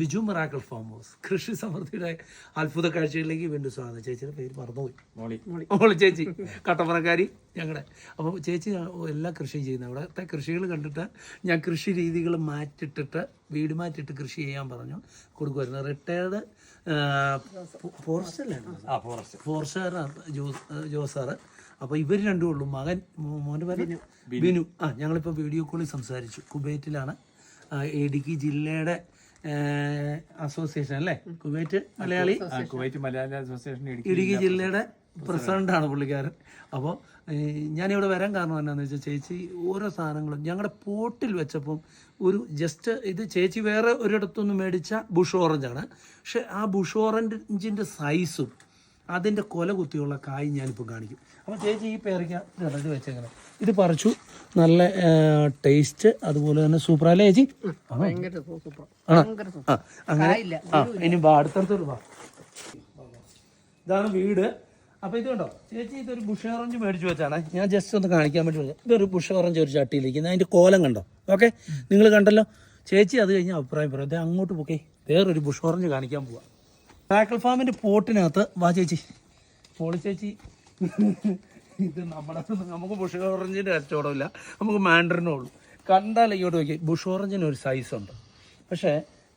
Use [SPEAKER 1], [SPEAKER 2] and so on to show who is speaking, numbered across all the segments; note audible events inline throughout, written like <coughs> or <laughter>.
[SPEAKER 1] Biju miracle farm house കൃഷി സമൃദ്ധിയുടെ അത്ഭുത കാഴ്ചകളിലേക്ക് വീണ്ടും സ്വാഗതം. ചേച്ചിയുടെ പേര് മറന്നുപോയി.
[SPEAKER 2] മോളി.
[SPEAKER 1] ചേച്ചി. കട്ടപ്പനക്കാരി ഞങ്ങളുടെ അപ്പോൾ ചേച്ചി എല്ലാ കൃഷിയും ചെയ്യുന്നത് അവിടുത്തെ കൃഷികൾ കണ്ടിട്ട് ഞാൻ കൃഷി രീതികൾ മാറ്റിട്ടിട്ട് വീട് മാറ്റിട്ട് കൃഷി ചെയ്യാൻ പറഞ്ഞു. കൊടുക്കുമായിരുന്നു റിട്ടയർഡ് ഫോറസ്റ്റ് അല്ലേ
[SPEAKER 2] ആ ഫോറസ്റ്റ്.
[SPEAKER 1] ഫോറസ്റ്റുകാരാണ് ജോസ് സാറ്. അപ്പോൾ ഇവർ രണ്ടും ഉള്ളൂ. മകൻ മോന്റെ പേര്? ബിനു. ആ ഞങ്ങളിപ്പോൾ വീഡിയോ കോളിൽ സംസാരിച്ചു. കുവൈറ്റിലാണ് ആ, ഇടുക്കി ജില്ലയുടെ അസോസിയേഷൻ അല്ലേ? Kuwait Malayali?
[SPEAKER 2] Kuwait Malayali association Idukki
[SPEAKER 1] ജില്ലയുടെ പ്രസിഡന്റാണ് പുള്ളിക്കാരൻ. അപ്പോൾ ഞാനിവിടെ വരാൻ കാരണം എന്നാന്ന് വെച്ചാൽ ചേച്ചി ഓരോ സാധനങ്ങളും ഞങ്ങളുടെ പോട്ടിൽ വെച്ചപ്പം ഒരു ജസ്റ്റ് ഇത് ചേച്ചി വേറെ ഒരിടത്തുനിന്ന് മേടിച്ച ബുഷ് ഓറഞ്ചാണ്. പക്ഷെ ആ ബുഷ് ഓറഞ്ചിന്റെ സൈസും അതിന്റെ കൊല കുത്തിയുള്ള കായ് ഞാനിപ്പോൾ കാണിക്കും. അപ്പോൾ ചേച്ചി ഈ പേരയ്ക്ക ഇടത് ഇത് വെച്ചേങ്ങനെ ഇത് പറിച്ചു. നല്ല ടേസ്റ്റ് അതുപോലെ തന്നെ
[SPEAKER 3] സൂപ്പർ അല്ലേ ചേച്ചി?
[SPEAKER 1] ആ അങ്ങനെ ആ ഇനി അടുത്തടുത്തോട്ട് വാ. ഇതാണ് വീട്. അപ്പൊ ഇത് കണ്ടോ? ചേച്ചി ഇതൊരു ബുഷ് ഓറഞ്ച് മേടിച്ചു വെച്ചാണ്. ഞാൻ ജസ്റ്റ് ഒന്ന് കാണിക്കാൻ വേണ്ടി വെച്ചത്. ഇതൊരു ബുഷ് ഓറഞ്ച് ഒരു ചട്ടിയിലേക്ക് അതിന്റെ കോലം കണ്ടോ? ഓക്കെ? നിങ്ങൾ കണ്ടല്ലോ? ചേച്ചി അത് കഴിഞ്ഞാൽ അഭിപ്രായം പറയും. ദേ അങ്ങോട്ട് പോക്കേ. വേറൊരു ബുഷ് ഓറഞ്ച് കാണിക്കാൻ പോവാ. ടാക്കിൾ ഫാമിന്റെ പോട്ടിനകത്ത് വാ ചേച്ചി. പോളി ചേച്ചി. ഇത് നമ്മുടെ നമുക്ക് ബുഷ് ഓറഞ്ചിന്റെ കച്ചവടമില്ല. നമുക്ക് മാൻഡറിനേ ഉള്ളൂ. കണ്ടാൽ ഇങ്ങോട്ട് നോക്കി. ബുഷ് ഓറഞ്ചിന് ഒരു സൈസ് ഉണ്ട്. പക്ഷേ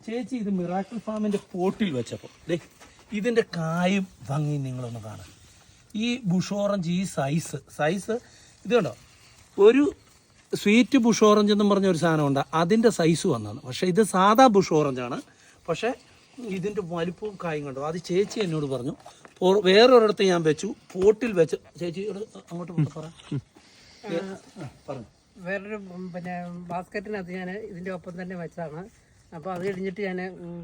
[SPEAKER 1] ചേച്ചി ഇത് മിറാക്കിൾ ഫാമിന്റെ പോട്ടിൽ വെച്ചപ്പോൾ ദേ ഇതിന്റെ കായും ഭംഗിയും നിങ്ങളൊന്ന് കാണാം. ഈ ബുഷ് ഓറഞ്ച് ഈ സൈസ് സൈസ് ഇത് കണ്ടോ? ഒരു സ്വീറ്റ് ബുഷ് ഓറഞ്ച് എന്നും പറഞ്ഞ ഒരു സാധനമുണ്ട് അതിന്റെ സൈസ് വന്നതാണ്. പക്ഷേ ഇത് സാധാ ബുഷ് ഓറഞ്ചാണ് പക്ഷേ ഇതിന്റെ വലിപ്പവും കായും കണ്ടോ? അത് ചേച്ചി എന്നോട് പറഞ്ഞു. വേറൊരിടത്ത് ഞാൻ വെച്ചു. പോട്ടിൽ വെച്ച്. ചേച്ചിയോട് അങ്ങോട്ട് പോ- പറ. ഏ, ആ, പറഞ്ഞു
[SPEAKER 3] വേറൊരു പിന്നെ ബാസ്ക്കറ്റിനകത്ത് ഞാൻ ഇതിന്റെ ഒപ്പം തന്നെ വെച്ചതാണ്. അപ്പോൾ അത് കഴിഞ്ഞിട്ട് ഞാൻ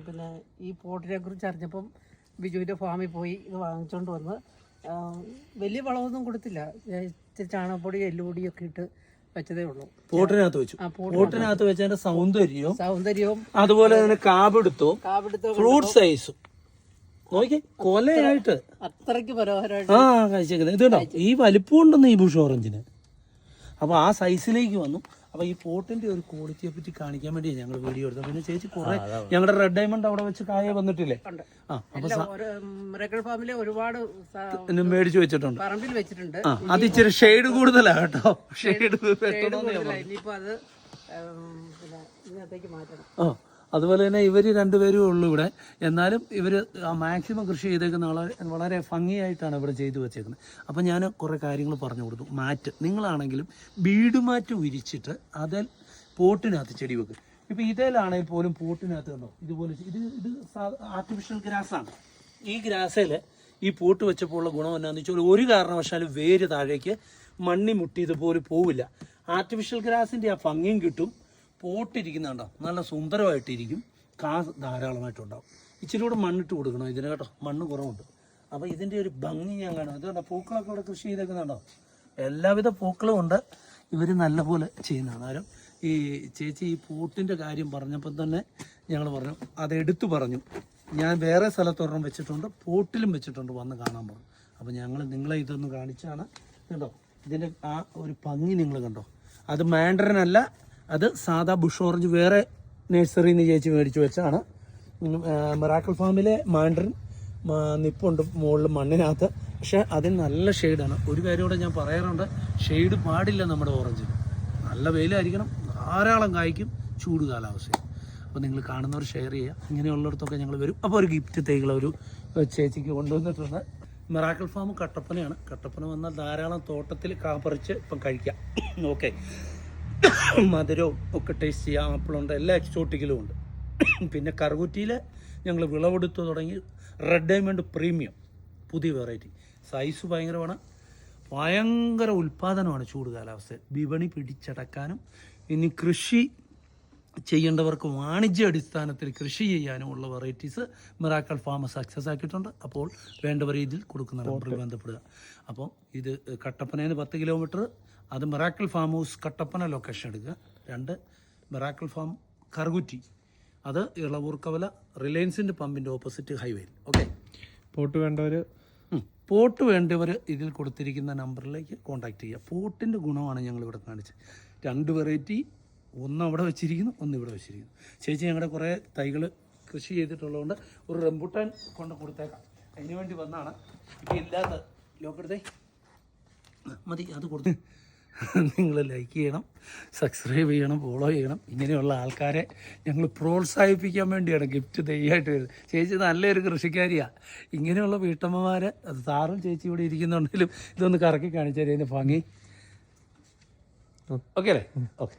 [SPEAKER 3] പിന്നെ ഈ പോട്ടിനെ കുറിച്ച് അറിഞ്ഞപ്പം ബിജുവിന്റെ ഫാമിൽ പോയി ഇത് വാങ്ങിച്ചുകൊണ്ട് വന്ന്. വലിയ വളമൊന്നും കൊടുത്തില്ല. ചാണകപ്പൊടി എല്ലുപൊടിയൊക്കെ ഇട്ട് വെച്ചതേ ഉള്ളൂ.
[SPEAKER 1] പോട്ടിനകത്ത് വെച്ചു. പോട്ടിനകത്ത് വെച്ചതിന്റെ സൗന്ദര്യവും
[SPEAKER 3] സൗന്ദര്യവും
[SPEAKER 1] അതുപോലെ തന്നെ കാബെടുത്തും ഫ്രൂട്ട് സൈസും. നോക്കി കൊലയായിട്ട്.
[SPEAKER 3] അത്രയ്ക്ക് മനോഹരമായിട്ട്
[SPEAKER 1] ആ കഴിച്ചേക്കുന്നത്. ഇത് കേട്ടോ ഈ വലിപ്പം ഉണ്ടെന്ന് ഈ ബുഷ് ഓറഞ്ചിന്. അപ്പൊ ആ സൈസിലേക്ക് വന്നു. അപ്പോൾ ഈ പോട്ടിന്റെ ഒരു ക്വാളിറ്റിയെ പറ്റി കാണിക്കാൻ വേണ്ടി ഞങ്ങൾ വീഡിയോ എടുത്തത്. പിന്നെ ചേച്ചി കുറെ ഞങ്ങളുടെ റെഡ് ഡയമണ്ട് അവിടെ വെച്ച് കായ വന്നിട്ടില്ലേ. ആ അപ്പൊ
[SPEAKER 3] ഫാമിലെ ഒരുപാട്
[SPEAKER 1] മേടിച്ചു വെച്ചിട്ടുണ്ട്.
[SPEAKER 3] പറമ്പിൽ വെച്ചിട്ടുണ്ട്.
[SPEAKER 1] അത് ഇച്ചിരി ഷെയ്ഡ് കൂടുതലാ കേട്ടോ. ഷെയ്ഡ്.
[SPEAKER 3] ഇനിയിപ്പോ അത് ഓ ഇന്നത്തേക്ക് മാറ്റണം.
[SPEAKER 1] അതുപോലെ തന്നെ ഇവർ രണ്ടുപേരും ഉള്ളൂ ഇവിടെ. എന്നാലും ഇവർ മാക്സിമം കൃഷി ചെയ്തേക്കുന്ന വളരെ വളരെ ഭംഗിയായിട്ടാണ് ഇവിടെ ചെയ്തു വെച്ചേക്കുന്നത്. അപ്പം ഞാൻ കുറേ കാര്യങ്ങൾ പറഞ്ഞു കൊടുത്തു. മാറ്റ്. നിങ്ങളാണെങ്കിലും വീട് മാറ്റ് ഉരിച്ചിട്ട് അതിൽ പോട്ടിനകത്ത് ചെടി വെക്കും. ഇപ്പം ഇതിലാണെങ്കിൽ പോലും പോട്ടിനകത്ത് കണ്ടോ? ഇതുപോലെ ഇത് ഇത് ആർട്ടിഫിഷ്യൽ ഗ്രാസാണ് ഈ ഗ്രാസയിൽ ഈ പോട്ട് വെച്ചപ്പോൾ ഉള്ള ഗുണം എന്നാന്ന് വെച്ചാൽ ഒരു കാരണവശാലും വേര് താഴേക്ക് മണ്ണി മുട്ടി ഇതുപോലെ പോവില്ല ആർട്ടിഫിഷ്യൽ ഗ്രാസിന്റെ ആ ഭംഗിയും കിട്ടും. പോട്ടിരിക്കുന്നുണ്ടോ നല്ല സുന്ദരമായിട്ടിരിക്കും. കാസ് ധാരാളമായിട്ടുണ്ടാവും. ഇച്ചിരി കൂടെ മണ്ണിട്ട് കൊടുക്കണം ഇതിന് കേട്ടോ. മണ്ണ് കുറവുണ്ട്. അപ്പോൾ ഇതിന്റെ ഒരു ഭംഗി ഞാൻ കാണും. ഇതുകൊണ്ടോ പൂക്കളൊക്കെ ഇവിടെ കൃഷി ചെയ്തേക്കുന്നുണ്ടോ എല്ലാവിധ പൂക്കളും ഉണ്ട്. ഇവർ നല്ലപോലെ ചെയ്യുന്നതാണ് ആരും ഈ ചേച്ചി ഈ പൂട്ടിന്റെ കാര്യം പറഞ്ഞപ്പോൾ തന്നെ ഞങ്ങൾ പറഞ്ഞു അതെടുത്തു പറഞ്ഞു. ഞാൻ വേറെ സ്ഥലത്തൊരെണ്ണം വെച്ചിട്ടുണ്ട്. പൂട്ടിലും വെച്ചിട്ടുണ്ട്. വന്ന് കാണാൻ പറഞ്ഞു. അപ്പോൾ ഞങ്ങൾ നിങ്ങളെ ഇതൊന്ന് കാണിച്ചാണ്. കണ്ടോ? ഇതിന്റെ ആ ഒരു ഭംഗി നിങ്ങൾ കണ്ടോ? അത് മാൻഡറിനല്ല അത് സാധാ ബുഷ് ഓറഞ്ച് വേറെ നഴ്സറിയിൽ നിന്ന് ചേച്ചി മേടിച്ചു വെച്ചാണ്. മിറാക്കിൾ ഫാമിലെ മാൻഡ്രിൻ നിപ്പുണ്ട് മുകളിൽ മണ്ണിനകത്ത്. പക്ഷെ അതിന് നല്ല ഷെയ്ഡാണ്. ഒരു കാര്യം കൂടെ ഞാൻ പറയാറുണ്ട്. ഷെയ്ഡ് പാടില്ല നമ്മുടെ ഓറഞ്ചിൽ നല്ല വെയിലായിരിക്കണം. ധാരാളം കായ്ക്കും ചൂട് കാലാവസ്ഥയും. അപ്പോൾ നിങ്ങൾ കാണുന്നവർ ഷെയർ ചെയ്യുക. ഇങ്ങനെയുള്ളിടത്തൊക്കെ ഞങ്ങൾ വരും. അപ്പോൾ ഒരു ഗിഫ്റ്റ് തൈകൾ ഒരു ചേച്ചിക്ക് കൊണ്ടുവന്നിട്ടുണ്ട്. Miracle farm കട്ടപ്പനയാണ്. കട്ടപ്പന വന്നാൽ ധാരാളം തോട്ടത്തിൽ കാപ്പറിച്ച് ഇപ്പം കഴിക്കാം. <coughs> ഓക്കെ മധുരവും ഒക്കെ ടേസ്റ്റ് ചെയ്യാം. ആപ്പിളുണ്ട് എല്ലാ എക്സോട്ടിക്കലും ഉണ്ട്. പിന്നെ കറുകുറ്റിയിൽ ഞങ്ങൾ വിളവെടുത്ത് തുടങ്ങി റെഡ് ഡയമണ്ട് പ്രീമിയം പുതിയ വെറൈറ്റി സൈസ് ഭയങ്കരമാണ്. ഭയങ്കര ഉൽപ്പാദനമാണ് ചൂട് കാലാവസ്ഥ വിപണി പിടിച്ചടക്കാനും ഇനി കൃഷി ചെയ്യേണ്ടവർക്ക് വാണിജ്യ അടിസ്ഥാനത്തിൽ കൃഷി ചെയ്യാനുമുള്ള വെറൈറ്റീസ് മിറാക്കൽ ഫാം സക്സസ് ആക്കിയിട്ടുണ്ട്. അപ്പോൾ വേണ്ടവർ ഇതിൽ കൊടുക്കുന്ന നമ്പറിൽ ബന്ധപ്പെടുക. അപ്പോൾ ഇത് കട്ടപ്പനയിൽ പത്ത് കിലോമീറ്റർ അത് miracle farm house Kattappana location എടുക്കുക. രണ്ട് മിറാക്കൽ ഫാം കറുകുറ്റി അത് ഇളവൂർ കവല റിലയൻസിന്റെ പമ്പിന്റെ ഓപ്പോസിറ്റ് ഹൈവേയിൽ ഓക്കെ
[SPEAKER 2] പോട്ട് വേണ്ടവർ.
[SPEAKER 1] പോട്ട് വേണ്ടവർ ഇതിൽ കൊടുത്തിരിക്കുന്ന നമ്പറിലേക്ക് കോൺടാക്ട് ചെയ്യുക. പോട്ടിന്റെ ഗുണമാണ് ഞങ്ങൾ ഇവിടെ കാണിച്ചത്. രണ്ട് വെറൈറ്റി ഒന്ന് അവിടെ വെച്ചിരിക്കുന്നു ഒന്ന് ഇവിടെ വെച്ചിരിക്കുന്നു. ചേച്ചി ഞങ്ങളുടെ കുറേ തൈകൾ കൃഷി ചെയ്തിട്ടുള്ളതുകൊണ്ട് ഒരു റംബുട്ടാൻ കൊണ്ട് കൊടുത്തേക്കാം. അതിന് വേണ്ടി വന്നാണ്. ഇപ്പം ഇല്ലാത്ത ലോക്കെടുത്തേ മതി അത് കൊടുത്ത്. നിങ്ങൾ ലൈക്ക് ചെയ്യണം സബ്സ്ക്രൈബ് ചെയ്യണം ഫോളോ ചെയ്യണം. ഇങ്ങനെയുള്ള ആൾക്കാരെ ഞങ്ങൾ പ്രോത്സാഹിപ്പിക്കാൻ വേണ്ടിയാണ് ഗിഫ്റ്റ് തെയ്യായിട്ട് വരുന്നത്. ചേച്ചി നല്ലൊരു കൃഷിക്കാരിയാണ് ഇങ്ങനെയുള്ള വീട്ടമ്മമാർ അത് സാറും ചേച്ചി ഇവിടെ ഇരിക്കുന്നുണ്ടെങ്കിലും ഇതൊന്ന് കറക്കി കാണിച്ചാൽ അതിന്റെ ഭംഗി. ഓക്കെ അല്ലേ? ഓക്കെ.